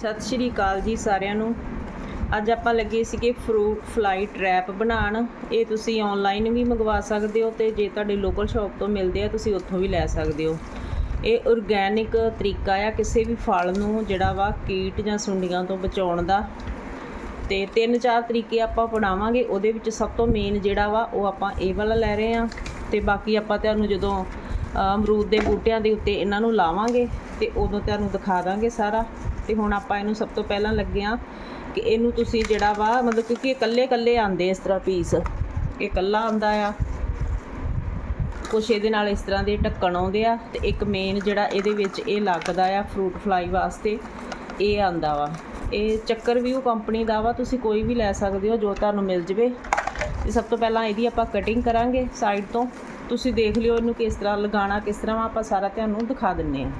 ਸਤਿ ਸ਼੍ਰੀ ਅਕਾਲ ਜੀ ਸਾਰਿਆਂ ਨੂੰ। ਅੱਜ ਆਪਾਂ ਲੱਗੇ ਸੀਗੇ ਫਰੂਟ ਫਲਾਈ ਟ੍ਰੈਪ ਬਣਾਉਣ। ਇਹ ਤੁਸੀਂ ਆਨਲਾਈਨ ਵੀ ਮੰਗਵਾ ਸਕਦੇ ਹੋ ਤੇ ਜੇ ਤੁਹਾਡੇ ਲੋਕਲ ਸ਼ਾਪ ਤੋਂ ਮਿਲਦੇ ਆ, ਤੁਸੀਂ ਉੱਥੋਂ ਵੀ ਲੈ ਸਕਦੇ ਹੋ। ਇਹ ਆਰਗੈਨਿਕ ਤਰੀਕਾ ਆ, ਕਿਸੇ ਵੀ ਫਲ ਨੂੰ ਜਿਹੜਾ ਵਾ ਕੀਟ ਜਾਂ ਸੁੰਡੀਆਂ ਤੋਂ ਬਚਾਉਣ ਦਾ। ਤੇ ਤਿੰਨ ਚਾਰ ਤਰੀਕੇ ਆਪਾਂ ਪੜਾਵਾਂਗੇ ਉਹਦੇ ਵਿੱਚ ਸਭ ਤੋਂ ਮੇਨ ਜਿਹੜਾ ਵਾ, ਉਹ ਆਪਾਂ ਇਹ ਵਾਲਾ ਲੈ ਰਹੇ ਆ ਤੇ ਬਾਕੀ ਆਪਾਂ ਤੁਹਾਨੂੰ ਜਦੋਂ ਅਮਰੂਦ ਦੇ ਬੂਟਿਆਂ ਦੇ ਉੱਤੇ ਇਹਨਾਂ ਨੂੰ ਲਾਵਾਂਗੇ, ਤੇ ਉਦੋਂ ਤੁਹਾਨੂੰ ਦਿਖਾ ਦਾਂਗੇ ਸਾਰਾ। ਤੇ ਹੁਣ ਆਪਾਂ ਇਹਨੂੰ ਸਭ ਤੋਂ ਪਹਿਲਾਂ ਲੱਗੇ ਆ ਕਿ ਇਹਨੂੰ ਤੁਸੀਂ ਜਿਹੜਾ ਵਾ ਮਤਲਬ ਕਿਉਂਕਿ ਇਹ ਇਕੱਲੇ ਇਕੱਲੇ ਆਉਂਦੇ ਇਸ ਤਰ੍ਹਾਂ ਪੀਸ ਇਹ ਇਕੱਲਾ ਆਉਂਦਾ ਆ। ਕੁਛ ਇਹਦੇ ਨਾਲ ਇਸ ਤਰ੍ਹਾਂ ਦੇ ਢੱਕਣ ਆਉਂਦੇ ਆ ਤੇ ਇੱਕ ਮੇਨ ਜਿਹੜਾ ਇਹਦੇ ਵਿੱਚ ਇਹ ਲੱਗਦਾ ਆ ਫਰੂਟ ਫਲਾਈ ਵਾਸਤੇ ਇਹ ਆਂਦਾ ਵਾ। ਇਹ ਚੱਕਰ ਵੀਊ ਕੰਪਨੀ ਦਾ ਵਾ ਤੁਸੀਂ ਕੋਈ ਵੀ ਲੈ ਸਕਦੇ ਹੋ ਜੋ ਤੁਹਾਨੂੰ ਮਿਲ ਜਵੇ। ਤੇ ਸਭ ਤੋਂ ਪਹਿਲਾਂ ਇਹਦੀ ਆਪਾਂ ਕਟਿੰਗ ਕਰਾਂਗੇ ਸਾਈਡ ਤੋਂ। ਤੁਸੀਂ ਦੇਖ ਲਿਓ ਇਹਨੂੰ ਕਿਸ ਤਰ੍ਹਾਂ ਲਗਾਉਣਾ ਕਿਸ ਤਰ੍ਹਾਂ ਵਾ, ਆਪਾਂ ਸਾਰਾ ਤੁਹਾਨੂੰ ਦਿਖਾ ਦਿੰਨੇ ਆ।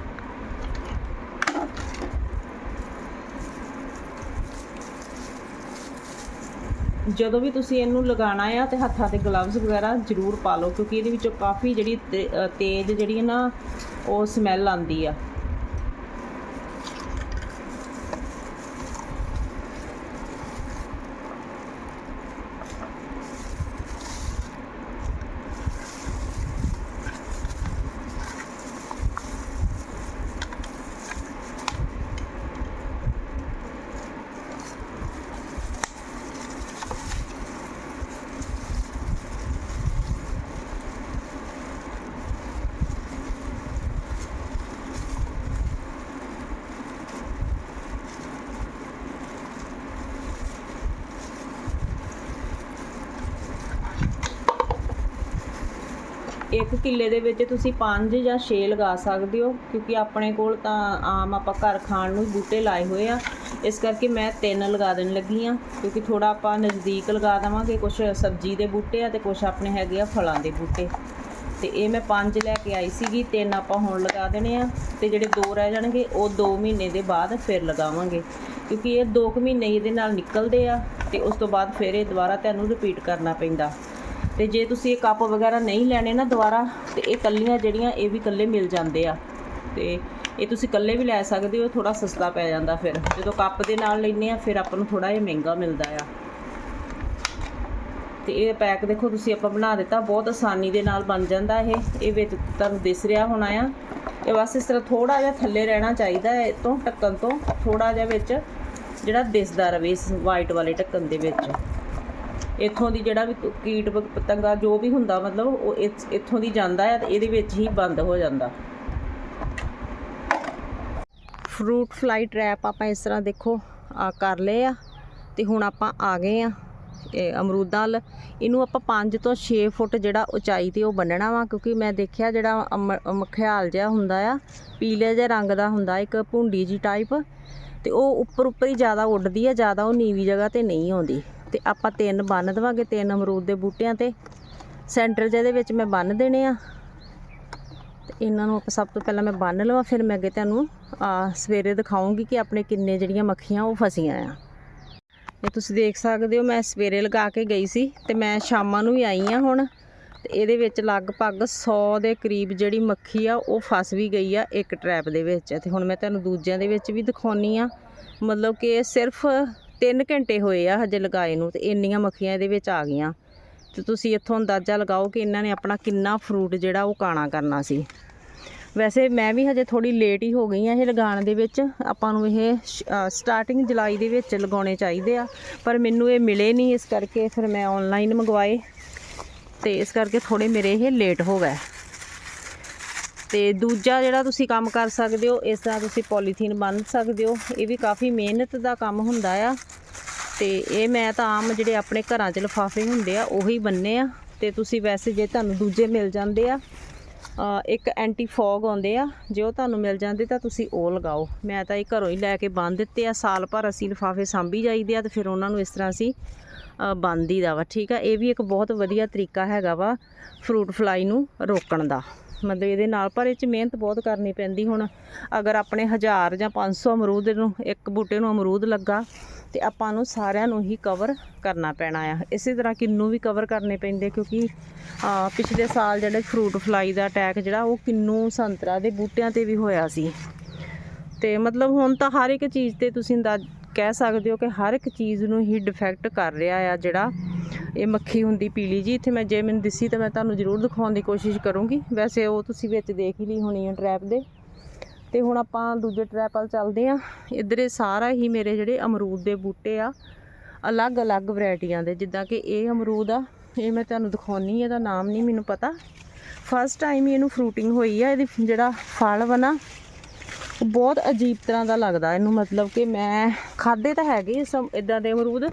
ਜਦੋਂ ਵੀ ਤੁਸੀਂ ਇਹਨੂੰ ਲਗਾਉਣਾ ਆ ਤੇ ਹੱਥਾਂ ਤੇ ਗਲਵਜ਼ ਵਗੈਰਾ ਜ਼ਰੂਰ ਪਾ ਲਓ, ਕਿਉਂਕਿ ਇਹਦੇ ਵਿੱਚੋਂ ਕਾਫੀ ਜਿਹੜੀ ਤੇ- ਤੇਜ਼ ਜਿਹੜੀ ਹੈ ਨਾ, ਉਹ ਸਮੈਲ ਆਉਂਦੀ ਆ। ਇੱਕ ਕਿੱਲੇ ਦੇ ਵਿੱਚ ਤੁਸੀਂ 5 ਜਾਂ 6 ਲਗਾ ਸਕਦੇ ਹੋ, ਕਿਉਂਕਿ ਆਪਣੇ ਕੋਲ ਤਾਂ ਆਮ ਆਪਾਂ ਘਰ ਖਾਣ ਨੂੰ ਹੀ ਬੂਟੇ ਲਾਏ ਹੋਏ ਆ। ਇਸ ਕਰਕੇ ਮੈਂ ਤਿੰਨ ਲਗਾ ਦੇਣ ਲੱਗੀ ਆ, ਕਿਉਂਕਿ ਥੋੜਾ ਆਪਾਂ ਨਜ਼ਦੀਕ ਲਗਾ ਦੇਵਾਂਗੇ ਕੁਝ ਸਬਜ਼ੀ ਦੇ ਬੂਟੇ ਆ ਤੇ ਕੁਝ ਆਪਣੇ ਹੈਗੇ ਆ ਫਲਾਂ ਦੇ ਬੂਟੇ। ਤੇ ਇਹ ਮੈਂ ਪੰਜ ਲੈ ਕੇ ਆਈ ਸੀਗੀ, ਤਿੰਨ ਆਪਾਂ ਹੁਣ ਲਗਾ ਦੇਣੇ ਆ ਤੇ ਜਿਹੜੇ ਦੋ ਰਹਿ ਜਾਣਗੇ, ਉਹ 2 ਮਹੀਨੇ ਦੇ ਬਾਅਦ ਫਿਰ ਲਗਾਵਾਂਗੇ। ਕਿਉਂਕਿ ਇਹ 2 ਮਹੀਨੇ ਇਹਦੇ ਨਾਲ ਨਿਕਲਦੇ ਆ ਤੇ ਉਸ ਤੋਂ ਬਾਅਦ ਫਿਰ ਇਹ ਦੁਬਾਰਾ ਤੁਹਾਨੂੰ ਰਿਪੀਟ ਕਰਨਾ ਪੈਂਦਾ। ਤੇ ਜੇ ਤੁਸੀਂ ਇਹ ਕੱਪ ਵਗੈਰਾ ਨਹੀਂ ਲੈਣੇ ਨਾ ਦੁਬਾਰਾ, ਤੇ ਇਹ ਕੱਲੀਆਂ ਜਿਹੜੀਆਂ, ਇਹ ਵੀ ਕੱਲੇ ਮਿਲ ਜਾਂਦੇ ਆ। ਤੇ ਇਹ ਤੁਸੀਂ ਕੱਲੇ ਵੀ ਲੈ ਸਕਦੇ ਹੋ ਥੋੜਾ ਸਸਤਾ ਪੈ ਜਾਂਦਾ ਫਿਰ। ਜਦੋਂ ਕੱਪ ਦੇ ਨਾਲ ਲੈਨੇ ਆ, ਫਿਰ ਆਪਾਂ ਨੂੰ ਥੋੜਾ ਜਿਹਾ ਮਹਿੰਗਾ ਮਿਲਦਾ ਆ। ਤੇ ਇਹ ਪੈਕ ਦੇਖੋ, ਤੁਸੀਂ ਆਪਾਂ ਬਣਾ ਦਿੱਤਾ। ਬਹੁਤ ਆਸਾਨੀ ਦੇ ਨਾਲ ਬਣ ਜਾਂਦਾ ਇਹ। ਇਹ ਵਿੱਚ ਤੁਹਾਨੂੰ ਦਿਸ ਰਿਹਾ ਹੋਣਾ ਆ। ਇਹ ਬਸ ਇਸ ਤਰ੍ਹਾਂ ਥੋੜਾ ਜਿਹਾ ਥੱਲੇ ਰਹਿਣਾ ਚਾਹੀਦਾ ਹੈ ਇਹ ਤੋਂ ਢੱਕਣ ਤੋਂ। ਥੋੜਾ ਜਿਹਾ ਵਿੱਚ ਜਿਹੜਾ ਦਿਸਦਾ ਰਵੇ ਇਸ ਵਾਈਟ ਵਾਲੇ ਢੱਕਣ ਦੇ ਵਿੱਚ। ਇੱਥੋਂ ਦੀ ਜਿਹੜਾ ਵੀ ਕ- ਕੀਟ ਪਤੰਗਾ ਜੋ ਵੀ ਹੁੰਦਾ ਮਤਲਬ ਉਹ ਇੱਥੋਂ ਦੀ ਜਾਂਦਾ ਹੈ ਤੇ ਇਹਦੇ ਵਿੱਚ ਹੀ ਬੰਦ ਹੋ ਜਾਂਦਾ। ਫਰੂਟ ਫਲਾਈ ਟ੍ਰੈਪ ਆਪਾਂ ਇਸ ਤਰ੍ਹਾਂ ਦੇਖੋ, ਆ ਕਰ ਲਏ ਆ ਤੇ ਹੁਣ ਆਪਾਂ ਆ ਗਏ ਆ ਅਮਰੂਦਾਂ ਵੱਲ। ਇਹਨੂੰ ਆਪਾਂ 5 ਤੋਂ 6 ਫੁੱਟ ਜਿਹੜਾ ਉਚਾਈ ਤੇ ਉਹ ਬੰਨਣਾ ਵਾ, ਕਿਉਂਕਿ ਮੈਂ ਦੇਖਿਆ ਜਿਹੜਾ ਅਮ- ਮਖਿਆਲ ਜਿਹਾ ਹੁੰਦਾ ਆ, ਪੀਲੇ ਜਿਹੇ ਰੰਗ ਦਾ ਹੁੰਦਾ, ਇੱਕ ਭੁੰਡੀ ਜੀ ਟਾਈਪ ਤੇ ਉਹ ਉੱਪਰ ਉੱਪਰ ਹੀ ਜ਼ਿਆਦਾ ਉੱਡਦੀ ਆ, ਜ਼ਿਆਦਾ ਉਹ ਨੀਵੀਂ ਜਗ੍ਹਾ ਤੇ ਨਹੀਂ ਆਉਂਦੀ। ਤੇ ਆਪਾਂ ਤਿੰਨ ਬੰਨ ਦੇਵਾਂਗੇ, ਤਿੰਨ ਅਮਰੂਦ ਦੇ ਬੂਟਿਆਂ ਤੇ। ਸੈਂਟਰ ਜਿਹਦੇ ਵਿੱਚ ਮੈਂ ਬੰਨ ਦੇਣੇ ਆ। ਤੇ ਇਹਨਾਂ ਨੂੰ ਆਪਾਂ ਸਭ ਤੋਂ ਪਹਿਲਾਂ ਮੈਂ ਬੰਨ ਲਵਾਂ, ਫਿਰ ਮੈਂ ਅੱਗੇ ਤੁਹਾਨੂੰ ਸਵੇਰੇ ਦਿਖਾਉਂਗੀ ਕਿ ਆਪਣੇ ਕਿੰਨੇ ਜਿਹੜੀਆਂ ਮੱਖੀਆਂ ਉਹ ਫਸੀਆਂ ਆ। ਇਹ ਤੁਸੀਂ ਦੇਖ ਸਕਦੇ ਹੋ, ਮੈਂ ਸਵੇਰੇ ਲਗਾ ਕੇ ਗਈ ਸੀ ਤੇ ਮੈਂ ਸ਼ਾਮਾਂ ਨੂੰ ਵੀ ਆਈ ਆ ਹੁਣ। ਤੇ ਇਹਦੇ ਵਿੱਚ ਲਗਭਗ 100 ਦੇ ਕਰੀਬ ਜਿਹੜੀ ਮੱਖੀ ਆ, ਉਹ ਫਸ ਵੀ ਗਈ ਆ ਇੱਕ ਟਰੈਪ ਦੇ ਵਿੱਚ। ਤੇ ਹੁਣ ਮੈਂ ਤੁਹਾਨੂੰ ਦੂਜਿਆਂ ਦੇ ਵਿੱਚ ਵੀ ਦਿਖਾਉਣੀ ਆ। ਮਤਲਬ ਕਿ ਸਿਰਫ 3 ਘੰਟੇ ਹੋਏ ਆ ਹਜੇ ਲਗਾਏ ਨੂੰ ਤੇ ਇੰਨੀਆਂ ਮੱਖੀਆਂ ਇਹਦੇ ਵਿੱਚ ਆ ਗਈਆਂ। ਤੇ ਤੁਸੀਂ ਇੱਥੋਂ ਅੰਦਾਜ਼ਾ ਲਗਾਓ ਕਿ ਇਹਨਾਂ ਨੇ ਆਪਣਾ ਕਿੰਨਾ ਫਰੂਟ ਜਿਹੜਾ ਉਹ ਕਾਣਾ ਕਰਨਾ ਸੀ। ਵੈਸੇ ਮੈਂ ਵੀ ਹਜੇ ਥੋੜੀ ਲੇਟ ਹੀ ਹੋ ਗਈ ਆ ਇਹ ਲਗਾਉਣ ਦੇ ਵਿੱਚ। ਆਪਾਂ ਨੂੰ ਇਹ ਸਟਾਰਟਿੰਗ ਜੁਲਾਈ ਦੇ ਵਿੱਚ ਲਗਾਉਣੇ ਚਾਹੀਦੇ ਆ। ਪਰ ਮੈਨੂੰ ਇਹ ਮਿਲੇ ਨਹੀਂ ਇਸ ਕਰਕੇ ਫਿਰ ਮੈਂ ਆਨਲਾਈਨ ਮੰਗਵਾਏ। ਤੇ ਇਸ ਕਰਕੇ ਥੋੜੇ ਮੇਰੇ ਇਹ ਲੇਟ ਹੋ ਗਏ। ਤੇ ਦੂਜਾ ਜਿਹੜਾ ਤੁਸੀਂ ਕੰਮ ਕਰ ਸਕਦੇ ਹੋ ਇਸ ਤਰ੍ਹਾਂ ਤੁਸੀਂ ਪੋਲੀਥੀਨ ਬੰਨ੍ਹ ਸਕਦੇ ਹੋ। ਇਹ ਵੀ ਕਾਫੀ ਮਿਹਨਤ ਦਾ ਕੰਮ ਹੁੰਦਾ ਆ। ਤੇ ਇਹ ਮੈਂ ਤਾਂ ਆਮ ਜਿਹੜੇ ਆਪਣੇ ਘਰਾਂ 'ਚ ਲਿਫਾਫੇ ਹੁੰਦੇ ਆ ਉਹੀ ਬੰਨੇ ਆ। ਤੇ ਤੁਸੀਂ ਵੈਸੇ ਜੇ ਤੁਹਾਨੂੰ ਦੂਜੇ ਮਿਲ ਜਾਂਦੇ ਆ ਇੱਕ ਐਂਟੀ ਫੌਗ ਆਉਂਦੇ ਆ ਜੇ ਉਹ ਤੁਹਾਨੂੰ ਮਿਲ ਜਾਂਦੇ ਤਾਂ ਤੁਸੀਂ ਉਹ ਲਗਾਓ। ਮੈਂ ਤਾਂ ਇਹ ਘਰੋਂ ਹੀ ਲੈ ਕੇ ਬੰਨ ਦਿੱਤੇ ਆ। ਸਾਲ ਭਰ ਅਸੀਂ ਲਿਫਾਫੇ ਸਾਂਭੀ ਜਾਈਦੇ ਆ ਤੇ ਫਿਰ ਉਹਨਾਂ ਨੂੰ ਇਸ ਤਰ੍ਹਾਂ ਅਸੀਂ ਅ, ਬੰਨ੍ਹ ਦੀਦਾ ਵਾ ਠੀਕ ਆ? ਇਹ ਵੀ ਇੱਕ ਬਹੁਤ ਵਧੀਆ ਤਰੀਕਾ ਹੈਗਾ ਵਾ ਫਰੂਟ ਫਲਾਈ ਨੂੰ ਰੋਕਣ ਦਾ। ਮਤਲਬ ਇਹਦੇ ਨਾਲ, ਪਰ ਇਹ ਚ ਮਿਹਨਤ ਬਹੁਤ ਕਰਨੀ ਪੈਂਦੀ ਹੁਣ। ਅਗਰ ਆਪਣੇ 1000 ਜਾਂ 500 ਅਮਰੂਦ ਨੂੰ, ਇੱਕ ਬੂਟੇ ਨੂੰ ਅਮਰੂਦ ਲੱਗਾ, ਤੇ ਆਪਾਂ ਨੂੰ ਸਾਰਿਆਂ ਨੂੰ ਹੀ ਕਵਰ ਕਰਨਾ ਪੈਣਾ ਆ। ਇਸੇ ਤਰ੍ਹਾਂ ਕਿੰਨੂ ਵੀ ਕਵਰ ਕਰਨੇ ਪੈਂਦੇ ਕਿਉਂਕਿ ਪਿਛਲੇ ਸਾਲ ਜਿਹੜੇ ਫਰੂਟ ਫਲਾਈ ਦਾ ਅਟੈਕ ਜਿਹੜਾ, ਉਹ ਕਿੰਨੂ ਸੰਤਰਾ ਦੇ ਬੂਟਿਆਂ ਤੇ ਵੀ ਹੋਇਆ ਸੀ। ਤੇ ਮਤਲਬ ਹੁਣ ਤਾਂ ਹਰ ਇੱਕ ਚੀਜ਼ ਤੇ ਤੁਸੀਂ ਅੰਦਾਜ਼, ਕਹਿ ਸਕਦੇ ਹੋ ਕਿ ਹਰ ਇੱਕ ਚੀਜ਼ ਨੂੰ ਹੀ ਡਿਫੈਕਟ ਕਰ ਰਿਹਾ ਆ ਜਿਹੜਾ। ਇਹ ਮੱਖੀ ਹੁੰਦੀ ਪੀਲੀ ਜੀ, ਇੱਥੇ ਮੈਂ ਜੇ ਮੈਨੂੰ ਦਿਸੀ ਤਾਂ ਮੈਂ ਤੁਹਾਨੂੰ ਜ਼ਰੂਰ ਦਿਖਾਉਣ ਦੀ ਕੋਸ਼ਿਸ਼ ਕਰੂੰਗੀ। ਵੈਸੇ ਉਹ ਤੁਸੀਂ ਵਿੱਚ ਦੇਖ ਹੀ ਲਈ ਹੋਣੀ ਹੈ ਟਰੈਪ ਦੇ। ਤੇ ਹੁਣ ਆਪਾਂ ਦੂਜੇ ਟਰੈਪ ਵੱਲ ਚੱਲਦੇ ਆ। ਇੱਧਰ ਸਾਰਾ ਹੀ ਮੇਰੇ ਜਿਹੜੇ ਅਮਰੂਦ ਦੇ ਬੂਟੇ ਆ, ਅਲੱਗ-ਅਲੱਗ ਵੈਰਾਈਟੀਆਂ ਦੇ। ਜਿੱਦਾਂ ਕਿ ਇਹ ਅਮਰੂਦ ਆ, ਇਹ ਮੈਂ ਤੁਹਾਨੂੰ ਦਿਖਾਉਣੀ ਇਹਦਾ ਨਾਮ ਨਹੀਂ ਮੈਨੂੰ ਪਤਾ। ਫਸਟ ਟਾਈਮ ਹੀ ਇਹਨੂੰ ਫਰੂਟਿੰਗ ਹੋਈ ਆ, ਇਹਦੀ ਜਿਹੜਾ ਫਲ ਵਾ ਨਾ, ਉਹ ਬਹੁਤ ਅਜੀਬ ਤਰ੍ਹਾਂ ਦਾ ਲੱਗਦਾ। ਇਹਨੂੰ ਮਤਲਬ ਕਿ ਮੈਂ ਖਾਦੇ ਤਾਂ ਹੈਗੇ ਸਭ ਇਦਾਂ ਦੇ ਅਮਰੂਦ।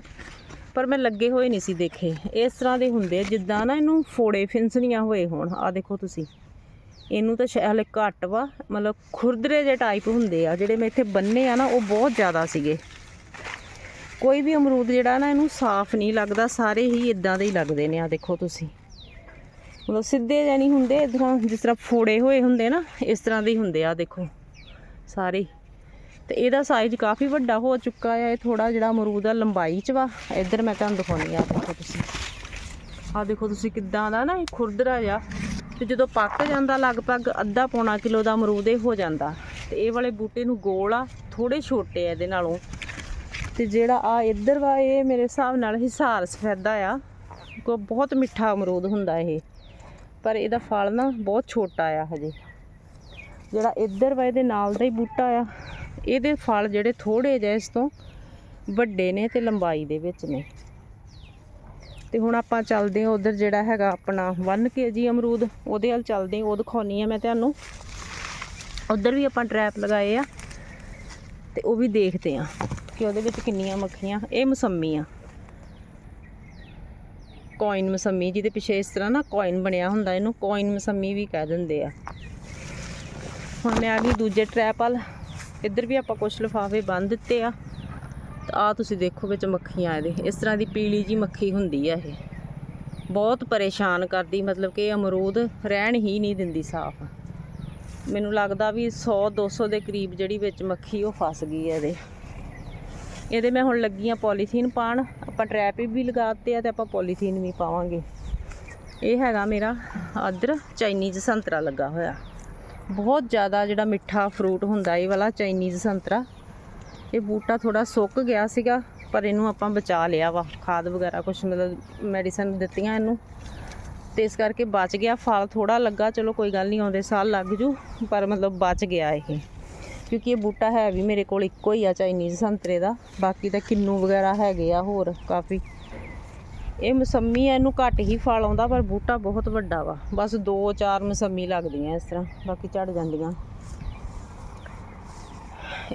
ਪਰ ਮੈਂ ਲੱਗੇ ਹੋਏ ਨਹੀਂ ਸੀ ਦੇਖੇ। ਇਸ ਤਰ੍ਹਾਂ ਦੇ ਹੁੰਦੇ ਆ, ਜਿੱਦਾਂ ਨਾ ਇਹਨੂੰ ਫੋੜੇ ਫਿੰਸਣੀਆਂ ਹੋਏ ਹੋਣ। ਆ ਦੇਖੋ ਤੁਸੀਂ। ਇਹਨੂੰ ਤਾਂ ਸ਼ਾਇਦ ਹਲੇ ਘੱਟ ਵਾ, ਮਤਲਬ ਖੁਰਦਰੇ ਜਿਹੇ ਟਾਈਪ ਹੁੰਦੇ ਆ, ਜਿਹੜੇ ਮੈਂ ਇੱਥੇ ਬੰਨੇ ਆ ਨਾ, ਉਹ ਬਹੁਤ ਜ਼ਿਆਦਾ ਸੀਗੇ। ਕੋਈ ਵੀ ਅਮਰੂਦ ਜਿਹੜਾ ਨਾ, ਇਹਨੂੰ ਸਾਫ਼ ਨਹੀਂ ਲੱਗਦਾ, ਸਾਰੇ ਹੀ ਇਦਾਂ ਦੇ ਹੀ ਲੱਗਦੇ ਨੇ ਆ ਦੇਖੋ ਤੁਸੀਂ। ਮਤਲਬ ਸਿੱਧੇ ਜਿਹੇ ਨਹੀਂ ਹੁੰਦੇ, ਇਸ ਜਿਸ ਤਰ੍ਹਾਂ ਫੋੜੇ ਹੋਏ ਹੁੰਦੇ ਨਾ, ਇਸ ਤਰ੍ਹਾਂ ਦੇ ਹੀ ਹੁੰਦੇ ਆ ਦੇਖੋ। ਸਾਰੇ ਹੀ। ਤੇ ਇਹਦਾ ਸਾਈਜ਼ ਕਾਫੀ ਵੱਡਾ ਹੋ ਚੁੱਕਾ ਆ, ਇਹ ਥੋੜਾ ਜਿਹੜਾ ਅਮਰੂਦ ਆ ਲੰਬਾਈ ਚ ਵਾ। ਇੱਧਰ ਮੈਂ ਤੁਹਾਨੂੰ ਦਿਖਾਉਣੀ ਆ ਦੇਖੋ ਤੁਸੀਂ। ਆ ਦੇਖੋ ਤੁਸੀਂ ਕਿੱਦਾਂ ਦਾ ਨਾ ਇਹ ਖੁਰਦਰਾ ਜਿਹਾ ਤੇ ਜਦੋਂ ਪੱਕ ਜਾਂਦਾ ਲਗਭਗ ਅੱਧਾ ਪੌਣਾ ਕਿਲੋ ਦਾ ਅਮਰੂਦ, ਇਹ ਹੋ ਜਾਂਦਾ। ਤੇ ਇਹ ਵਾਲੇ ਬੂਟੇ ਨੂੰ ਗੋਲ ਆ ਥੋੜੇ ਛੋਟੇ ਆ ਇਹਦੇ ਨਾਲੋਂ। ਤੇ ਜਿਹੜਾ ਆ ਇੱਧਰ ਵਾ, ਇਹ ਮੇਰੇ ਹਿਸਾਬ ਨਾਲ ਹਿਸਾਰ ਸਫੈਦਾ ਆ। ਕੋ ਬਹੁਤ ਮਿੱਠਾ ਅਮਰੂਦ ਹੁੰਦਾ ਇਹ। ਪਰ ਇਹਦਾ ਫਲ ਨਾ ਬਹੁਤ ਛੋਟਾ ਆ ਹਜੇ। ਜਿਹੜਾ ਇੱਧਰ ਵਾ, ਇਹਦੇ ਨਾਲ ਦਾ ਹੀ ਬੂਟਾ ਆ। ਇਹਦੇ ਫਲ ਜਿਹੜੇ ਥੋੜੇ ਜਿਹੇ ਇਸ ਤੋਂ ਵੱਡੇ ਨੇ ਤੇ ਲੰਬਾਈ ਦੇ ਵਿੱਚ ਨੇ। ਤੇ ਹੁਣ ਆਪਾਂ ਚੱਲਦੇ ਹਾਂ ਉਧਰ ਜਿਹੜਾ ਹੈਗਾ ਆਪਣਾ 1 ਕੇਜੀ ਅਮਰੂਦ। ਉਹਦੇ ਵੱਲ ਚੱਲਦੇ ਉਹ ਦਿਖਾਉਣੀ ਆ ਮੈਂ ਤੁਹਾਨੂੰ। ਉਧਰ ਵੀ ਆਪਾਂ ਟਰੈਪ ਲਗਾਏ ਆ ਤੇ ਉਹ ਵੀ ਦੇਖਦੇ ਆ ਕਿ ਉਹਦੇ ਵਿੱਚ ਕਿੰਨੀਆਂ ਮੱਖੀਆਂ, ਇਹ ਮਸੰਮੀ ਆ। ਕੋਇਨ ਮਸੰਮੀ ਜਿਹਦੇ ਪਿੱਛੇ ਇਸ ਤਰ੍ਹਾਂ ਨਾ ਕੋਇਨ ਬਣਿਆ ਹੁੰਦਾ, ਇਹਨੂੰ ਕੋਇਨ ਮਸੰਮੀ ਵੀ ਕਹਿ ਦਿੰਦੇ ਆ। ਹੁਣ ਮੈਂ ਆ ਗਈ ਦੂਜੇ ਟਰੈਪ ਵੱਲ। ਇੱਧਰ ਵੀ ਆਪਾਂ ਕੁਝ ਲਿਫਾਫੇ ਬੰਨ ਦਿੱਤੇ ਆ। ਤੇ ਆ ਤੁਸੀਂ ਦੇਖੋ ਵਿੱਚ ਮੱਖੀਆਂ ਇਹਦੇ। ਇਸ ਤਰ੍ਹਾਂ ਦੀ ਪੀਲੀ ਜੀ ਮੱਖੀ ਹੁੰਦੀ ਆ ਇਹ। ਬਹੁਤ ਪਰੇਸ਼ਾਨ ਕਰਦੀ, ਮਤਲਬ ਕਿ ਅਮਰੂਦ ਰਹਿਣ ਹੀ ਨਹੀਂ ਦਿੰਦੀ ਸਾਫ਼। ਮੈਨੂੰ ਲੱਗਦਾ ਵੀ 100 200 ਦੇ ਕਰੀਬ ਜਿਹੜੀ ਵਿੱਚ ਮੱਖੀ ਉਹ ਫਸ ਗਈ ਹੈ ਇਹਦੇ। ਇਹਦੇ ਮੈਂ ਹੁਣ ਲੱਗੀ ਆ ਪੋਲੀਥੀਨ ਪਾਣ ਆਪਾਂ ਟਰੈਪ ਵੀ ਲਗਾਤੇ ਆ ਤੇ ਆਪਾਂ ਪੋਲੀਥੀਨ ਵੀ ਪਾਵਾਂਗੇ। ਇਹ ਹੈਗਾ ਮੇਰਾ ਅਦਰ ਚਾਈਨੀਜ਼ ਸੰਤਰਾ ਲੱਗਾ ਹੋਇਆ। ਬਹੁਤ ਜ਼ਿਆਦਾ ਜਿਹੜਾ ਮਿੱਠਾ ਫਰੂਟ ਹੁੰਦਾ ਇਹ ਵਾਲਾ ਚਾਈਨੀਜ਼ ਸੰਤਰਾ, ਇਹ ਬੂਟਾ ਥੋੜਾ ਸੁੱਕ ਗਿਆ ਸੀਗਾ, ਪਰ ਇਹਨੂੰ ਆਪਾਂ ਬਚਾ ਲਿਆ ਵਾ, ਖਾਦ ਵਗੈਰਾ ਕੁਝ ਮਤਲਬ ਮੈਡੀਸਨ ਦਿੱਤੀਆਂ ਇਹਨੂੰ। ਤੇ ਇਸ ਕਰਕੇ ਬਚ ਗਿਆ, ਫਲ ਥੋੜਾ ਲੱਗਾ, ਚਲੋ ਕੋਈ ਗੱਲ ਨਹੀਂ, ਆਉਂਦੇ ਸਾਲ ਲੱਗ ਜੂ, ਪਰ ਮਤਲਬ ਬਚ ਗਿਆ ਇਹ। ਕਿਉਂਕਿ ਇਹ ਬੂਟਾ ਹੈ ਵੀ ਮੇਰੇ ਕੋਲ ਇੱਕੋ ਹੀ ਆ ਚਾਈਨੀਜ਼ ਸੰਤਰੇ ਦਾ, ਬਾਕੀ ਤਾਂ ਕਿੰਨੂ ਵਗੈਰਾ ਹੈਗੇ ਆ ਹੋਰ, ਕਾਫੀ। ਇਹ ਮਸੰਮੀ ਆ, ਇਹਨੂੰ ਘੱਟ ਹੀ ਫਲ ਆਉਂਦਾ, ਪਰ ਬੂਟਾ ਬਹੁਤ ਵੱਡਾ ਵਾ। ਬਸ 2-4 ਮਸੰਮੀ ਲੱਗਦੀਆਂ ਇਸ ਤਰ੍ਹਾਂ, ਬਾਕੀ ਝੜ ਜਾਂਦੀਆਂ।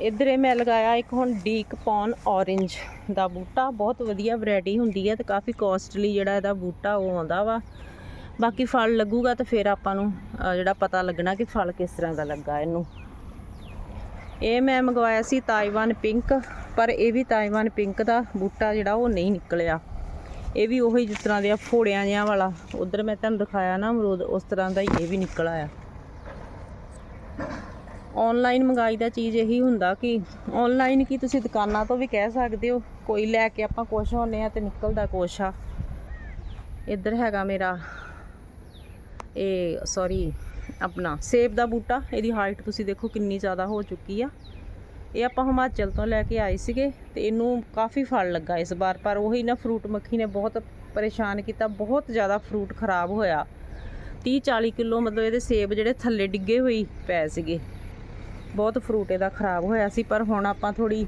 ਇੱਧਰ ਇਹ ਮੈਂ ਲਗਾਇਆ, ਇੱਕ ਹੁਣ ਡੀਕ ਪੌਨ ਔਰੇਂਜ ਦਾ ਬੂਟਾ। ਬਹੁਤ ਵਧੀਆ ਵੈਰਾਈਟੀ ਹੁੰਦੀ ਹੈ ਤੇ ਕਾਫੀ ਕੋਸਟਲੀ ਜਿਹੜਾ ਇਹਦਾ ਬੂਟਾ, ਉਹ ਆਉਂਦਾ ਵਾ। ਬਾਕੀ ਫਲ ਲੱਗੂਗਾ ਤਾਂ ਫਿਰ ਆਪਾਂ ਨੂੰ ਜਿਹੜਾ ਪਤਾ ਲੱਗਣਾ ਕਿ ਫਲ ਕਿਸ ਤਰ੍ਹਾਂ ਦਾ ਲੱਗਾ ਇਹਨੂੰ। ਇਹ ਮੈਂ ਮੰਗਵਾਇਆ ਸੀ ਤਾਈਵਾਨ ਪਿੰਕ, ਪਰ ਇਹ ਵੀ ਤਾਈਵਾਨ ਪਿੰਕ ਦਾ ਬੂਟਾ ਜਿਹੜਾ, ਉਹ ਨਹੀਂ ਨਿਕਲਿਆ। ਇਹ ਵੀ ਉਹੀ ਜਿਸ ਤਰ੍ਹਾਂ ਦੇ ਆ ਫੋੜਿਆਂ ਜਿਹਾ ਵਾਲਾ। ਉਧਰ ਮੈਂ ਤੁਹਾਨੂੰ ਦਿਖਾਇਆ ਨਾ ਅਮਰੂਦ, ਉਸ ਤਰ੍ਹਾਂ ਦਾ ਹੀ ਇਹ ਵੀ ਨਿਕਲ ਆਇਆ। ਆਨਲਾਈਨ ਮੰਗਾਈ ਦਾ ਚੀਜ਼ ਇਹੀ ਹੁੰਦਾ ਕਿ ਆਨਲਾਈਨ ਕੀ ਤੁਸੀਂ ਦੁਕਾਨਾਂ ਤੋਂ ਵੀ ਕਹਿ ਸਕਦੇ ਹੋ, ਕੋਈ ਲੈ ਕੇ ਆਪਾਂ ਕੁਛ ਹੁੰਨੇ ਆ ਤੇ ਨਿਕਲਦਾ ਕੁਛ ਆ। ਇੱਧਰ ਹੈਗਾ ਮੇਰਾ ਇਹ ਸੌਰੀ ਆਪਣਾ ਸੇਬ ਦਾ ਬੂਟਾ, ਇਹਦੀ ਹਾਈਟ ਤੁਸੀਂ ਦੇਖੋ ਕਿੰਨੀ ਜ਼ਿਆਦਾ ਹੋ ਚੁੱਕੀ ਆ। ਇਹ ਆਪਾਂ ਹਿਮਾਚਲ ਤੋਂ ਲੈ ਕੇ ਆਏ ਸੀਗੇ ਤੇ ਇਹਨੂੰ ਕਾਫੀ ਫਲ ਲੱਗਾ ਇਸ ਵਾਰ, ਪਰ ਉਹੀ ਨਾ ਫਰੂਟ ਮੱਖੀ ਨੇ ਬਹੁਤ ਪਰੇਸ਼ਾਨ ਕੀਤਾ, ਬਹੁਤ ਜ਼ਿਆਦਾ ਫਰੂਟ ਖਰਾਬ ਹੋਇਆ। 30 40 ਕਿਲੋ ਮਤਲਬ ਇਹਦੇ ਸੇਬ ਜਿਹੜੇ ਥੱਲੇ ਡਿੱਗੇ ਹੋਈ ਪਏ ਸੀਗੇ। ਬਹੁਤ ਫਰੂਟ ਇਹਦਾ ਖਰਾਬ ਹੋਇਆ ਸੀ, ਪਰ ਹੁਣ ਆਪਾਂ ਥੋੜੀ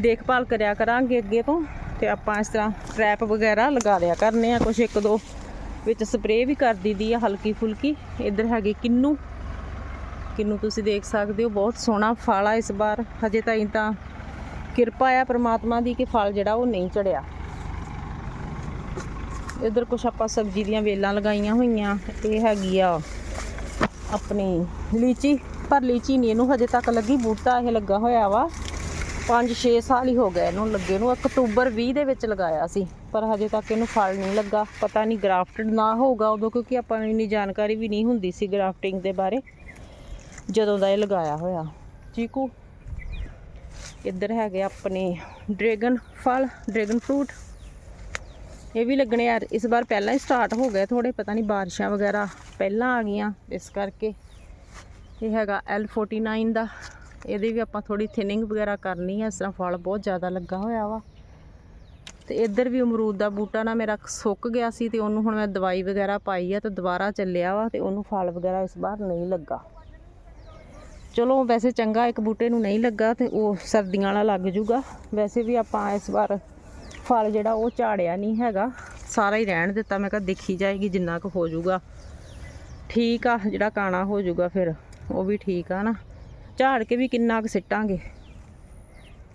ਦੇਖਭਾਲ ਕਰਿਆ ਕਰਾਂਗੇ ਅੱਗੇ ਤੋਂ ਤੇ ਆਪਾਂ ਇਸ ਤਰ੍ਹਾਂ ਟਰੈਪ ਵਗੈਰਾ ਲਗਾ ਲਿਆ ਕਰਨੇ ਆ ਕੁਝ ਇੱਕ ਦੋ ਵਿੱਚ ਸਪਰੇਅ ਵੀ ਕਰ ਦੀਦੀ ਆ ਹਲਕੀ ਫੁਲਕੀ। ਇੱਧਰ ਹੈਗੇ ਕਿੰਨੂ। ਕਿੰਨੂ ਤੁਸੀਂ ਦੇਖ ਸਕਦੇ ਹੋ, ਬਹੁਤ ਸੋਹਣਾ ਫਲ ਆ ਇਸ ਵਾਰ। ਹਜੇ ਤਾਈਂ ਤਾਂ ਕਿਰਪਾ ਆ ਪ੍ਰਮਾਤਮਾ ਦੀ ਕਿ ਫਲ ਜਿਹੜਾ ਉਹ ਨਹੀਂ ਚੜਿਆ। ਇੱਧਰ ਕੁਛ ਆਪਾਂ ਸਬਜ਼ੀ ਦੀਆਂ ਵੇਲਾਂ ਲਗਾਈਆਂ ਹੋਈਆਂ, ਇਹ ਹੈਗੀ ਆ ਆਪਣੀ ਲੀਚੀ। ਪਰ ਲੀਚੀ ਨਹੀਂ, ਇਹਨੂੰ ਹਜੇ ਤੱਕ ਲੱਗੀ, ਬੂਟਾ ਇਹ ਲੱਗਾ ਹੋਇਆ ਵਾ। 5-6 ਸਾਲ ਹੀ ਹੋ ਗਏ ਇਹਨੂੰ ਲੱਗੇ ਨੂੰ, ਅਕਤੂਬਰ 20 ਦੇ ਵਿੱਚ ਲਗਾਇਆ ਸੀ। ਪਰ ਹਜੇ ਤੱਕ ਇਹਨੂੰ ਫਲ ਨਹੀਂ ਲੱਗਾ। ਪਤਾ ਨਹੀਂ ਗ੍ਰਾਫਟਡ ਨਾ ਹੋਊਗਾ ਉਦੋਂ, ਕਿਉਂਕਿ ਆਪਾਂ ਨੂੰ ਇੰਨੀ ਜਾਣਕਾਰੀ ਵੀ ਨਹੀਂ ਹੁੰਦੀ ਸੀ ਗ੍ਰਾਫਟਿੰਗ ਦੇ ਬਾਰੇ। ਜਦੋਂ ਦਾ ਇਹ ਲਗਾਇਆ ਹੋਇਆ। ਚੀਕੂ। ਇੱਧਰ ਹੈਗੇ ਆਪਣੇ ਡਰੈਗਨ ਫਲ, ਡਰੈਗਨ ਫਰੂਟ। ਇਹ ਵੀ ਲੱਗਣੇ ਯਾਰ ਇਸ ਵਾਰ ਪਹਿਲਾਂ ਹੀ ਸਟਾਰਟ ਹੋ ਗਏ ਥੋੜੇ ਪਤਾ ਨਹੀਂ ਬਾਰਿਸ਼ਾਂ ਵਗੈਰਾ ਪਹਿਲਾਂ ਆ ਗਈਆਂ ਇਸ ਕਰਕੇ। ਇਹ ਹੈਗਾ L49 ਦਾ। ਇਹਦੇ ਵੀ ਆਪਾਂ ਥੋੜੀ ਥਿਨਿੰਗ ਵਗੈਰਾ ਕਰਨੀ ਹੈ ਇਸ ਤਰ੍ਹਾਂ ਫਲ ਬਹੁਤ ਜ਼ਿਆਦਾ ਲੱਗਾ ਹੋਇਆ ਵਾ। ਤੇ ਇੱਧਰ ਵੀ ਅਮਰੂਦ ਦਾ ਬੂਟਾ ਨਾ ਮੇਰਾ ਸੁੱਕ ਗਿਆ ਸੀ ਤੇ ਉਹਨੂੰ ਹੁਣ ਮੈਂ ਦਵਾਈ ਵਗੈਰਾ ਪਾਈ ਆ ਤੇ ਦੁਬਾਰਾ ਚੱਲਿਆ ਵਾ ਤੇ ਉਹਨੂੰ ਫਲ ਵਗੈਰਾ ਇਸ ਵਾਰ ਨਹੀਂ ਲੱਗਾ। ਚਲੋ ਵੈਸੇ ਚੰਗਾ, ਇੱਕ ਬੂਟੇ ਨੂੰ ਨਹੀਂ ਲੱਗਾ ਤੇ ਉਹ ਸਰਦੀਆਂ ਵਾਲਾ ਲੱਗ ਜੂਗਾ। ਵੈਸੇ ਵੀ ਆਪਾਂ ਇਸ ਵਾਰ ਫਲ ਜਿਹੜਾ ਉਹ ਝਾੜਿਆ ਨਹੀਂ ਹੈਗਾ। ਸਾਰਾ ਹੀ ਰਹਿਣ ਦਿੱਤਾ, ਮੈਂ ਕਿਹਾ ਦੇਖੀ ਜਾਏਗੀ ਜਿੰਨਾ ਕੁ ਹੋ ਜਾਊਗਾ ਠੀਕ ਆ, ਜਿਹੜਾ ਕਾਣਾ ਹੋ ਜਾਊਗਾ ਫਿਰ, ਉਹ ਵੀ ਠੀਕ ਆ ਨਾ। ਝਾੜ ਕੇ ਵੀ ਕਿੰਨਾ ਕੁ ਸਿੱਟਾਂਗੇ।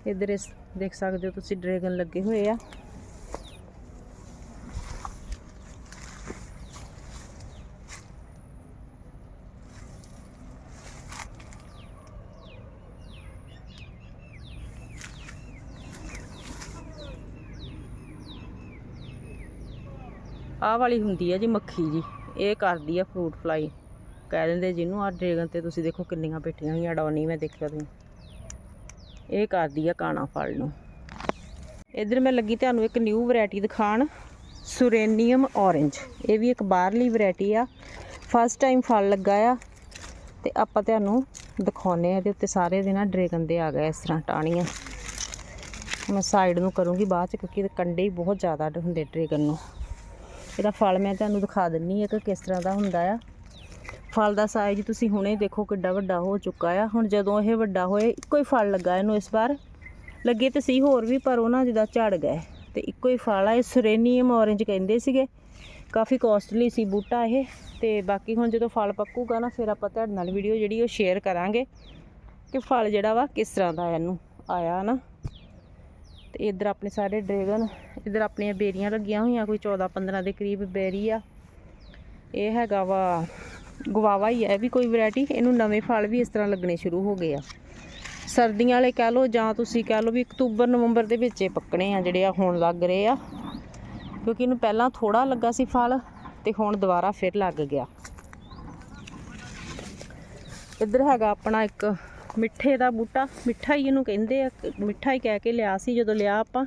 ਇੱਧਰ ਇਸ ਦੇਖ ਸਕਦੇ ਹੋ ਤੁਸੀਂ, ਡਰੈਗਨ ਲੱਗੇ ਹੋਏ ਆ। ਆਹ ਵਾਲੀ ਹੁੰਦੀ ਆ ਜੀ ਮੱਖੀ ਜੀ, ਇਹ ਕਰਦੀ ਆ ਫਰੂਟ ਫਲਾਈ ਕਹਿ ਦਿੰਦੇ ਜਿਹਨੂੰ ਆ ਡਰੈਗਨ ਤੇ ਤੁਸੀਂ ਦੇਖੋ ਕਿੰਨੀਆਂ ਬੈਠੀਆਂ ਹੋਈਆਂ ਡੌਨੀ ਮੈਂ ਦੇਖਿਆ ਤੁਸੀਂ। ਇਹ ਕਰਦੀ ਆ ਕਾਣਾ ਫਲ ਨੂੰ। ਇਧਰ ਮੈਂ ਲੱਗੀ ਤੁਹਾਨੂੰ ਇੱਕ ਨਿਊ ਵੈਰਾਈਟੀ ਦਿਖਾਣ ਸੁਰੇਨੀਅਮ ਔਰੇਂਜ ਇਹ ਵੀ ਇੱਕ ਬਾਹਰਲੀ ਵੈਰਾਈਟੀ ਆ। ਫਸਟ ਟਾਈਮ ਫਲ ਲੱਗਾ ਆ। ਤੇ ਆਪਾਂ ਤੁਹਾਨੂੰ ਦਿਖਾਉਨੇ ਆ ਇਹਦੇ ਉੱਤੇ ਸਾਰੇ ਦੇ ਨਾ ਡਰੈਗਨ ਦੇ ਆ ਗਏ, ਇਸ ਤਰ੍ਹਾਂ ਟਾਹਣੀਆਂ। ਮੈਂ ਸਾਈਡ ਨੂੰ ਕਰੂੰਗੀ ਬਾਅਦ ਚ, ਕਿਉਂਕਿ ਇਹਦੇ ਕੰਡੇ ਹੀ ਬਹੁਤ ਜ਼ਿਆਦਾ ਹੁੰਦੇ ਡਰੈਗਨ ਨੂੰ। ਇਹਦਾ ਫਲ ਮੈਂ ਤੁਹਾਨੂੰ ਦਿਖਾ ਦਿੰਨੀ ਆ ਕਿ ਕਿਸ ਤਰ੍ਹਾਂ ਦਾ ਹੁੰਦਾ ਆ। ਫਲ ਦਾ ਸਾਈਜ਼ ਤੁਸੀਂ ਹੁਣੇ ਦੇਖੋ ਕਿੱਡਾ ਵੱਡਾ ਹੋ ਚੁੱਕਾ ਆ। ਹੁਣ ਜਦੋਂ ਇਹ ਵੱਡਾ ਹੋਏ, ਇੱਕੋ ਹੀ ਫਲ ਲੱਗਾ ਇਹਨੂੰ ਇਸ ਵਾਰ। ਲੱਗੇ ਤੇ ਸੀ ਹੋਰ ਵੀ, ਪਰ ਉਹ ਨਾ ਜਿੱਦਾਂ ਝੜ ਗਏ। ਤੇ ਇੱਕੋ ਹੀ ਫਲ ਆ, ਇਹ ਸੁਰੇਨੀਅਮ ਔਰੇਂਜ ਕਹਿੰਦੇ ਸੀਗੇ। ਕਾਫੀ ਕੋਸਟਲੀ ਸੀ ਬੂਟਾ ਇਹ। ਤੇ ਬਾਕੀ ਹੁਣ ਜਦੋਂ ਫਲ ਪੱਕੂਗਾ ਨਾ, ਫਿਰ ਆਪਾਂ ਤੁਹਾਡੇ ਨਾਲ ਵੀਡੀਓ ਜਿਹੜੀ ਉਹ ਸ਼ੇਅਰ ਕਰਾਂਗੇ ਕਿ ਫਲ ਜਿਹੜਾ ਵਾ ਕਿਸ ਤਰ੍ਹਾਂ ਦਾ ਇਹਨੂੰ ਆਇਆ ਨਾ। ਤੇ ਇੱਧਰ ਆਪਣੇ ਸਾਰੇ ਡਰੈਗਨ, ਇੱਧਰ ਆਪਣੀਆਂ ਬੇਰੀਆਂ ਲੱਗੀਆਂ ਹੋਈਆਂ, ਕੋਈ 14 15 ਦੇ ਕਰੀਬ ਬੇਰੀ ਆ। ਇਹ ਹੈਗਾ ਵਾ, ਗਵਾਵਾ ਹੀ ਹੈ ਇਹ ਵੀ ਕੋਈ ਵੈਰਾਈਟੀ ਇਹਨੂੰ ਨਵੇਂ ਫਲ ਵੀ ਇਸ ਤਰ੍ਹਾਂ ਲੱਗਣੇ ਸ਼ੁਰੂ ਹੋ ਗਏ ਆ। ਸਰਦੀਆਂ ਵਾਲੇ ਕਹਿ ਲਓ, ਜਾਂ ਤੁਸੀਂ ਕਹਿ ਲਓ ਵੀ ਅਕਤੂਬਰ, ਨਵੰਬਰ ਦੇ ਵਿੱਚ ਇਹ ਪੱਕਣੇ ਆ, ਜਿਹੜੇ ਆ ਹੁਣ ਲੱਗ ਰਹੇ ਆ। ਕਿਉਂਕਿ ਇਹਨੂੰ ਪਹਿਲਾਂ ਥੋੜਾ ਲੱਗਾ ਸੀ ਫਲ, ਤੇ ਹੁਣ ਦੁਬਾਰਾ ਫਿਰ ਲੱਗ ਗਿਆ। ਇੱਧਰ ਹੈਗਾ ਆਪਣਾ ਇੱਕ ਮਿੱਠੇ ਦਾ ਬੂਟਾ, ਮਿੱਠਾ ਹੀ ਇਹਨੂੰ ਕਹਿੰਦੇ ਆ, ਮਿੱਠਾ ਹੀ ਕਹਿ ਕੇ ਲਿਆ ਸੀ ਜਦੋਂ ਲਿਆ ਆਪਾਂ।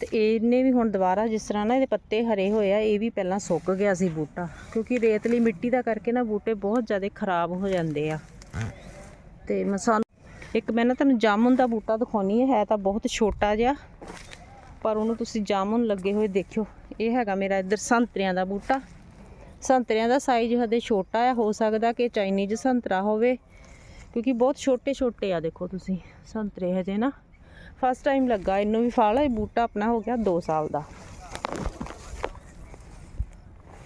ਤੇ ਇਹਨੇ ਵੀ ਹੁਣ ਦੁਬਾਰਾ ਜਿਸ ਤਰ੍ਹਾਂ ਨਾ ਇਹਦੇ ਪੱਤੇ ਹਰੇ ਹੋਏ ਆ, ਇਹ ਵੀ ਪਹਿਲਾਂ ਸੁੱਕ ਗਿਆ ਸੀ ਬੂਟਾ। ਕਿਉਂਕਿ ਰੇਤਲੀ ਮਿੱਟੀ ਦਾ ਕਰਕੇ ਨਾ ਬੂਟੇ ਬਹੁਤ ਜ਼ਿਆਦਾ ਖਰਾਬ ਹੋ ਜਾਂਦੇ ਆ। ਤੇ ਮੈਂ ਸਾਨੂੰ ਇੱਕ ਮੈਂ ਨਾ ਤੁਹਾਨੂੰ ਜਾਮੁਨ ਦਾ ਬੂਟਾ ਦਿਖਾਉਣੀ ਹੈ ਤਾਂ ਬਹੁਤ ਛੋਟਾ ਜਿਹਾ, ਪਰ ਉਹਨੂੰ ਤੁਸੀਂ ਜਾਮੁਨ ਲੱਗੇ ਹੋਏ ਦੇਖਿਓ। ਇਹ ਹੈਗਾ ਮੇਰਾ ਇੱਧਰ ਸੰਤਰਿਆਂ ਦਾ ਬੂਟਾ। ਸੰਤਰਿਆਂ ਦਾ ਸਾਈਜ਼ ਹਦੇ ਛੋਟਾ ਆ, ਹੋ ਸਕਦਾ ਕਿ ਚਾਈਨੀਜ਼ ਸੰਤਰਾ ਹੋਵੇ। ਕਿਉਂਕਿ ਬਹੁਤ ਛੋਟੇ ਛੋਟੇ ਆ, ਦੇਖੋ ਤੁਸੀਂ। ਸੰਤਰੇ ਹਜੇ ਨਾ। ਫਸਟ ਟਾਈਮ ਲੱਗਾ, ਇਹਨੂੰ ਵੀ ਫਲ, ਇਹ ਬੂਟਾ ਆਪਣਾ ਹੋ ਗਿਆ 2 ਸਾਲ ਦਾ।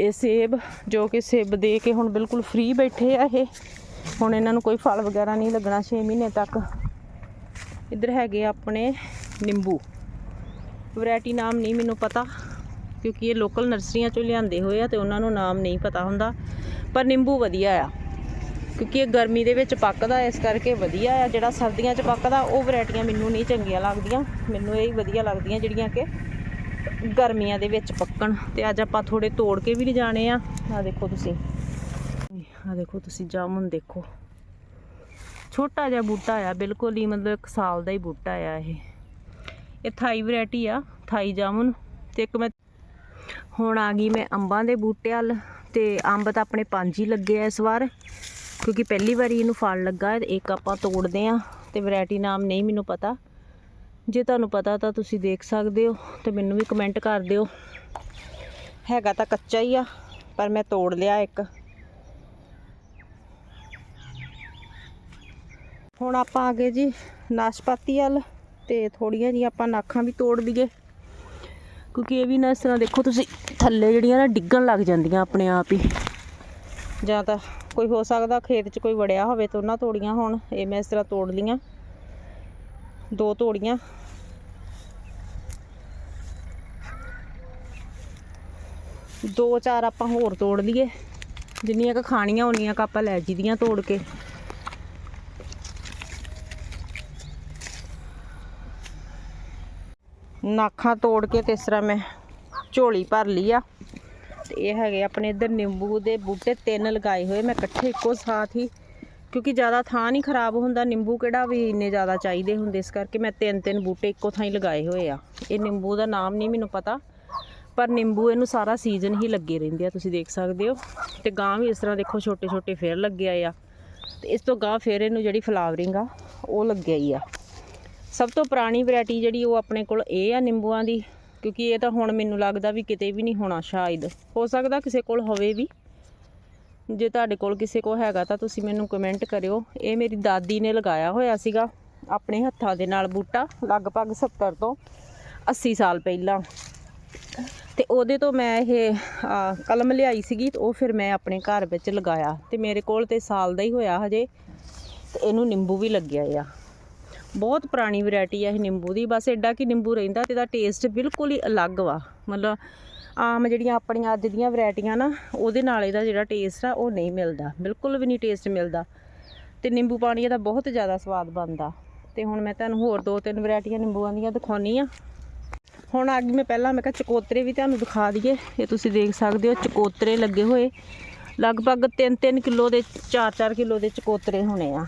ਇਹ ਸੇਬ, ਜੋ ਕਿ ਸੇਬ ਦੇ ਕੇ ਹੁਣ ਬਿਲਕੁਲ ਫ੍ਰੀ ਬੈਠੇ ਆ ਇਹ। ਹੁਣ ਇਹਨਾਂ ਨੂੰ ਕੋਈ ਫਲ ਵਗੈਰਾ ਨਹੀਂ ਲੱਗਣਾ 6 ਮਹੀਨੇ ਤੱਕ। ਇੱਧਰ ਹੈਗੇ ਆਪਣੇ ਨਿੰਬੂ। ਵੈਰਾਈਟੀ ਨਾਮ ਨਹੀਂ ਮੈਨੂੰ ਪਤਾ, ਕਿਉਂਕਿ ਇਹ ਲੋਕਲ ਨਰਸਰੀਆਂ ਚੋਂ ਲਿਆਂਦੇ ਹੋਏ ਆ ਤੇ ਉਹਨਾਂ ਨੂੰ ਨਾਮ ਨਹੀਂ ਪਤਾ ਹੁੰਦਾ। ਪਰ ਨਿੰਬੂ ਵਧੀਆ ਆ। ਕਿਉਂਕਿ ਇਹ ਗਰਮੀ ਦੇ ਵਿੱਚ ਪੱਕਦਾ, ਇਸ ਕਰਕੇ ਵਧੀਆ ਆ। ਜਿਹੜਾ ਸਰਦੀਆਂ 'ਚ ਪੱਕਦਾ, ਉਹ ਵੈਰਾਈਟੀਆਂ ਮੈਨੂੰ ਨਹੀਂ ਚੰਗੀਆਂ ਲੱਗਦੀਆਂ। ਮੈਨੂੰ ਇਹ ਹੀ ਵਧੀਆ ਲੱਗਦੀਆਂ ਜਿਹੜੀਆਂ ਕਿ ਗਰਮੀਆਂ ਦੇ ਵਿੱਚ ਪੱਕਣ। ਤੇ ਅੱਜ ਆਪਾਂ ਥੋੜੇ ਤੋੜ ਕੇ ਵੀ ਲਿਜਾਣੇ ਆ। ਆ ਦੇਖੋ ਤੁਸੀਂ। ਆ ਦੇਖੋ ਤੁਸੀਂ, ਜਾਮੁਨ ਦੇਖੋ। ਛੋਟਾ ਜਿਹਾ ਬੂਟਾ ਆ, ਬਿਲਕੁਲ ਹੀ ਮਤਲਬ ਇੱਕ ਸਾਲ ਦਾ ਹੀ ਬੂਟਾ ਆ ਇਹ। ਇਹ ਥਾਈ ਵੈਰਾਈਟੀ ਆ, ਥਾਈ ਜਾਮੁਨ। ਤੇ ਇੱਕ ਮੈਂ ਹੁਣ ਆ ਗਈ ਮੈਂ ਅੰਬਾਂ ਦੇ ਬੂਟੇ ਵੱਲ। ਤੇ ਅੰਬ ਤਾਂ ਆਪਣੇ ਪੰਜ ਹੀ ਲੱਗੇ ਆ ਇਸ ਵਾਰ। ਕਿਉਂਕਿ ਪਹਿਲੀ ਵਾਰੀ ਇਹਨੂੰ ਫਲ ਲੱਗਾ ਤੇ ਇੱਕ ਆਪਾਂ ਤੋੜਦੇ ਆ ਤੇ ਵੈਰਾਈਟੀ ਨਾਮ ਨਹੀਂ ਮੈਨੂੰ ਪਤਾ। ਜੇ ਤੁਹਾਨੂੰ ਪਤਾ ਤਾਂ ਤੁਸੀਂ ਦੇਖ ਸਕਦੇ ਹੋ ਤੇ ਮੈਨੂੰ ਵੀ ਕਮੈਂਟ ਕਰ ਦਿਓ। ਹੈਗਾ ਤਾਂ ਕੱਚਾ ਹੀ ਆ, ਪਰ ਮੈਂ ਤੋੜ ਲਿਆ ਇੱਕ। ਹੁਣ ਆਪਾਂ ਆ ਗਏ ਜੀ ਨਾਸ਼ਪਾਤੀ ਵੱਲ ਤੇ ਥੋੜੀਆਂ ਜੀ ਆਪਾਂ ਨਾਖਾਂ ਵੀ ਤੋੜ ਲਈਏ। ਕਿਉਂਕਿ ਇਹ ਵੀ ਨਾ ਇਸ ਤਰ੍ਹਾਂ ਦੇਖੋ ਤੁਸੀਂ ਥੱਲੇ ਜਿਹੜੀਆਂ ਨਾ ਡਿੱਗਣ ਲੱਗ ਜਾਂਦੀਆਂ ਆਪਣੇ ਆਪ ਹੀ। ਜਾਂ ਤਾਂ ਕੋਈ ਹੋ ਸਕਦਾ ਖੇਤ 'ਚ ਕੋਈ ਵੜਿਆ ਹੋਵੇ ਤਾਂ ਉਹਨਾਂ ਤੋੜੀਆਂ ਹੋਣ। ਇਹ ਮੈਂ ਇਸ ਤਰ੍ਹਾਂ ਤੋੜ ਲੀਆਂ। ਦੋ ਤੋੜੀਆਂ। ਦੋ ਚਾਰ ਆਪਾਂ ਹੋਰ ਤੋੜ ਲਈਏ। ਜਿੰਨੀਆਂ ਕ ਖਾਣੀਆਂ ਉਨੀਆਂ ਕ ਆਪਾਂ ਲੈ ਜੀਦੀਆਂ ਤੋੜ ਕੇ। ਨਾਖਾਂ ਤੋੜ ਕੇ ਤੇ ਇਸ ਤਰ੍ਹਾਂ ਮੈਂ ਝੋਲੀ ਭਰ ਲਈ ਆ। ਇਹ ਹੈਗੇ ਆਪਣੇ ਇੱਧਰ ਨਿੰਬੂ ਦੇ ਬੂਟੇ ਤਿੰਨ ਲਗਾਏ ਹੋਏ, ਮੈਂ ਇਕੱਠੇ ਇੱਕੋ ਸਾਥ ਹੀ, ਕਿਉਂਕਿ ਜ਼ਿਆਦਾ ਥਾਂ ਨਹੀਂ ਖਰਾਬ ਹੁੰਦਾ, ਨਿੰਬੂ ਕਿਹੜਾ ਵੀ ਇੰਨੇ ਜ਼ਿਆਦਾ ਚਾਹੀਦੇ ਹੁੰਦੇ ਇਸ ਕਰਕੇ ਮੈਂ ਤਿੰਨ ਤਿੰਨ ਬੂਟੇ ਇੱਕੋ ਥਾਂ ਹੀ ਲਗਾਏ ਹੋਏ ਆ। ਇਹ ਨਿੰਬੂ ਦਾ ਨਾਮ ਨਹੀਂ ਮੈਨੂੰ ਪਤਾ, ਪਰ ਨਿੰਬੂ ਇਹਨੂੰ ਸਾਰਾ ਸੀਜ਼ਨ ਹੀ ਲੱਗੇ ਰਹਿੰਦੇ ਆ, ਤੁਸੀਂ ਦੇਖ ਸਕਦੇ ਹੋ। ਤੇ ਗਾਂ ਵੀ ਇਸ ਤਰ੍ਹਾਂ ਦੇਖੋ ਛੋਟੇ ਛੋਟੇ ਫੇਰ ਲੱਗੇ ਆਏ ਆ। ਤੇ ਇਸ ਤੋਂ ਗਾਂ ਫਿਰ ਇਹਨੂੰ ਜਿਹੜੀ ਫਲਾਵਰਿੰਗ ਆ, ਉਹ ਲੱਗਿਆ ਹੀ ਆ। ਸਭ ਤੋਂ ਪੁਰਾਣੀ ਵੈਰਾਈਟੀ ਜਿਹੜੀ ਉਹ ਆਪਣੇ ਕੋਲ ਇਹ ਆ ਨਿੰਬੂਆਂ ਦੀ ਕਿਉਂਕਿ ਇਹ ਤਾਂ ਹੁਣ ਮੈਨੂੰ ਲੱਗਦਾ ਵੀ ਕਿਤੇ ਵੀ ਨਹੀਂ ਹੋਣਾ ਸ਼ਾਇਦ। ਹੋ ਸਕਦਾ ਕਿਸੇ ਕੋਲ ਹੋਵੇ ਵੀ। ਜੇ ਤੁਹਾਡੇ ਕੋਲ ਕਿਸੇ ਕੋਲ ਹੈਗਾ ਤਾਂ ਤੁਸੀਂ ਮੈਨੂੰ ਕਮੈਂਟ ਕਰਿਓ। ਇਹ ਮੇਰੀ ਦਾਦੀ ਨੇ ਲਗਾਇਆ ਹੋਇਆ ਸੀਗਾ ਆਪਣੇ ਹੱਥਾਂ ਦੇ ਨਾਲ ਬੂਟਾ, ਲਗਭਗ 70 ਤੋਂ 80 ਸਾਲ ਪਹਿਲਾਂ। ਤੇ ਉਹਦੇ ਤੋਂ ਮੈਂ ਇਹ ਕਲਮ ਲਿਆਈ ਸੀਗੀ ਤੇ ਉਹ ਫਿਰ ਮੈਂ ਆਪਣੇ ਘਰ ਵਿੱਚ ਲਗਾਇਆ। ਤੇ ਮੇਰੇ ਕੋਲ ਤੇ ਸਾਲ ਦਾ ਹੀ ਹੋਇਆ ਹਜੇ। ਤੇ ਇਹਨੂੰ ਨਿੰਬੂ ਵੀ ਲੱਗਿਆ ਆ। ਬਹੁਤ ਪੁਰਾਣੀ ਵੈਰਾਈਟੀ ਆ ਇਹ ਨਿੰਬੂ ਦੀ। ਬਸ ਐਡਾ ਕਿ ਨਿੰਬੂ ਰਹਿੰਦਾ ਤੇ ਇਹਦਾ ਟੇਸਟ ਬਿਲਕੁਲ ਹੀ ਅਲੱਗ ਵਾ। ਮਤਲਬ ਆਮ ਜਿਹੜੀਆਂ ਆਪਣੀਆਂ ਅੱਜ ਦੀਆਂ ਵੈਰਾਈਟੀਆਂ ਨਾ, ਉਹਦੇ ਨਾਲ ਇਹਦਾ ਜਿਹੜਾ ਟੇਸਟ ਆ, ਉਹ ਨਹੀਂ ਮਿਲਦਾ। ਬਿਲਕੁਲ ਵੀ ਨਹੀਂ ਟੇਸਟ ਮਿਲਦਾ। ਤੇ ਨਿੰਬੂ ਪਾਣੀ ਇਹਦਾ ਬਹੁਤ ਜ਼ਿਆਦਾ ਸਵਾਦ ਬਣਦਾ। ਤੇ ਹੁਣ ਮੈਂ ਤੁਹਾਨੂੰ ਹੋਰ ਦੋ ਤਿੰਨ ਵੈਰਾਈਟੀਆਂ ਨਿੰਬੂਆਂ ਦੀਆਂ ਦਿਖਾਉਣੀ ਆ। ਹੁਣ ਆ ਮੈਂ ਪਹਿਲਾਂ, ਮੈਂ ਕਿਹਾ ਚਕੋਤਰੇ ਵੀ ਤੁਹਾਨੂੰ ਦਿਖਾ ਦਈਏ। ਇਹ ਤੁਸੀਂ ਦੇਖ ਸਕਦੇ ਹੋ ਚਕੋਤਰੇ ਲੱਗੇ ਹੋਏ। ਲਗਭਗ 3-3 ਕਿਲੋ ਦੇ 4-4 ਕਿਲੋ ਦੇ ਚਕੋਤਰੇ ਹੋਣੇ ਆ।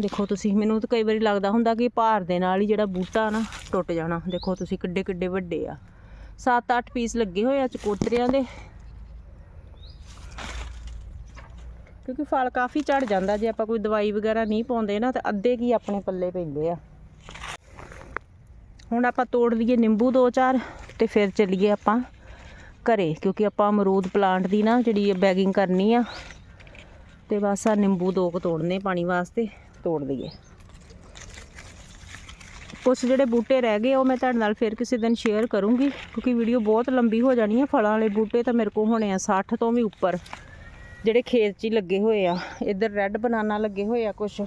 ਦੇਖੋ ਤੁਸੀਂ, ਮੈਨੂੰ ਤਾਂ ਕਈ ਵਾਰੀ ਲੱਗਦਾ ਹੁੰਦਾ ਕਿ ਭਾਰ ਦੇ ਨਾਲ ਹੀ ਜਿਹੜਾ ਬੂਟਾ ਨਾ ਟੁੱਟ ਜਾਣਾ। ਦੇਖੋ ਤੁਸੀਂ ਕਿੱਡੇ ਕਿੱਡੇ ਵੱਡੇ ਆ। 7-8 ਪੀਸ ਲੱਗੇ ਹੋਏ ਆ ਚਕੋਤਰਿਆਂ ਦੇ। ਕਿਉਂਕਿ ਫਲ ਕਾਫੀ ਝੜ ਜਾਂਦਾ, ਜੇ ਆਪਾਂ ਕੋਈ ਦਵਾਈ ਵਗੈਰਾ ਨਹੀਂ ਪਾਉਂਦੇ ਨਾ, ਤਾਂ ਅੱਧੇ ਕੀ ਆਪਣੇ ਪੱਲੇ ਪੈਂਦੇ ਆ। ਹੁਣ ਆਪਾਂ ਤੋੜ ਲਈਏ ਨਿੰਬੂ ਦੋ ਚਾਰ ਤੇ ਫਿਰ ਚੱਲੀਏ ਆਪਾਂ ਘਰੇ, ਕਿਉਂਕਿ ਆਪਾਂ ਅਮਰੂਦ ਪਲਾਂਟ ਦੀ ਨਾ ਜਿਹੜੀ ਬੈਗਿੰਗ ਕਰਨੀ ਆ, ਤੇ ਬਸ ਆ ਨਿੰਬੂ ਦੋ ਕੁ ਤੋੜਨੇ ਪਾਣੀ ਵਾਸਤੇ। ਤੋੜ ਲਈਏ ਕੁਛ ਜਿਹੜੇ ਬੂਟੇ ਰਹਿ ਗਏ, ਉਹ ਮੈਂ ਤੁਹਾਡੇ ਨਾਲ ਫਿਰ ਕਿਸੇ ਦਿਨ ਸ਼ੇਅਰ ਕਰੂੰਗੀ, ਕਿਉਂਕਿ ਵੀਡੀਓ ਬਹੁਤ ਲੰਬੀ ਹੋ ਜਾਣੀ ਹੈ ਫਲਾਂ ਵਾਲੇ ਬੂਟੇ ਤਾਂ ਮੇਰੇ ਕੋਲ ਹੋਣੇ ਆ 60 ਤੋਂ ਵੀ ਉੱਪਰ। ਜਿਹੜੇ ਖੇਤ 'ਚ ਹੀ ਲੱਗੇ ਹੋਏ ਆ, ਇੱਧਰ ਰੈੱਡ ਬਨਾਨਾ ਲੱਗੇ ਹੋਏ ਆ ਕੁਛ।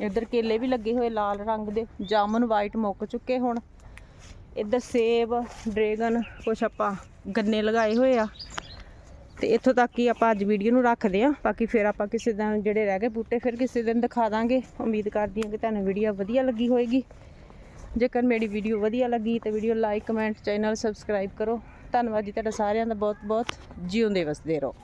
ਇੱਧਰ ਕੇਲੇ ਵੀ ਲੱਗੇ ਹੋਏ ਲਾਲ ਰੰਗ ਦੇ, ਜਾਮਨ ਵਾਈਟ ਮੁੱਕ ਚੁੱਕੇ ਹੁਣ। ਇੱਧਰ ਸੇਬ, ਡਰੈਗਨ, ਕੁਛ ਆਪਾਂ ਗੰਨੇ ਲਗਾਏ ਹੋਏ ਆ। ਤੇ ਇੱਥੋਂ ਤੱਕ ਹੀ ਆਪਾਂ ਅੱਜ ਵੀਡੀਓ ਨੂੰ ਰੱਖਦੇ ਆ ਬਾਕੀ ਫਿਰ ਆਪਾਂ ਕਿਸੇ ਦਿਨ ਜਿਹੜੇ ਰਹਿ ਗਏ ਬੂਟੇ, ਫਿਰ ਕਿਸੇ ਦਿਨ ਦਿਖਾ ਦਾਂਗੇ। ਉਮੀਦ ਕਰਦੀ ਹਾਂ ਕਿ ਤੁਹਾਨੂੰ ਵੀਡੀਓ ਵਧੀਆ ਲੱਗੀ ਹੋਏਗੀ। ਜੇਕਰ ਮੇਰੀ ਵੀਡੀਓ ਵਧੀਆ ਲੱਗੀ ਤਾਂ video like comment channel subscribe ਕਰੋ। ਧੰਨਵਾਦ ਜੀ ਤੁਹਾਡਾ ਸਾਰਿਆਂ ਦਾ। ਬਹੁਤ ਬਹੁਤ ਜਿਉਂਦੇ ਵਸਦੇ ਰਹੋ।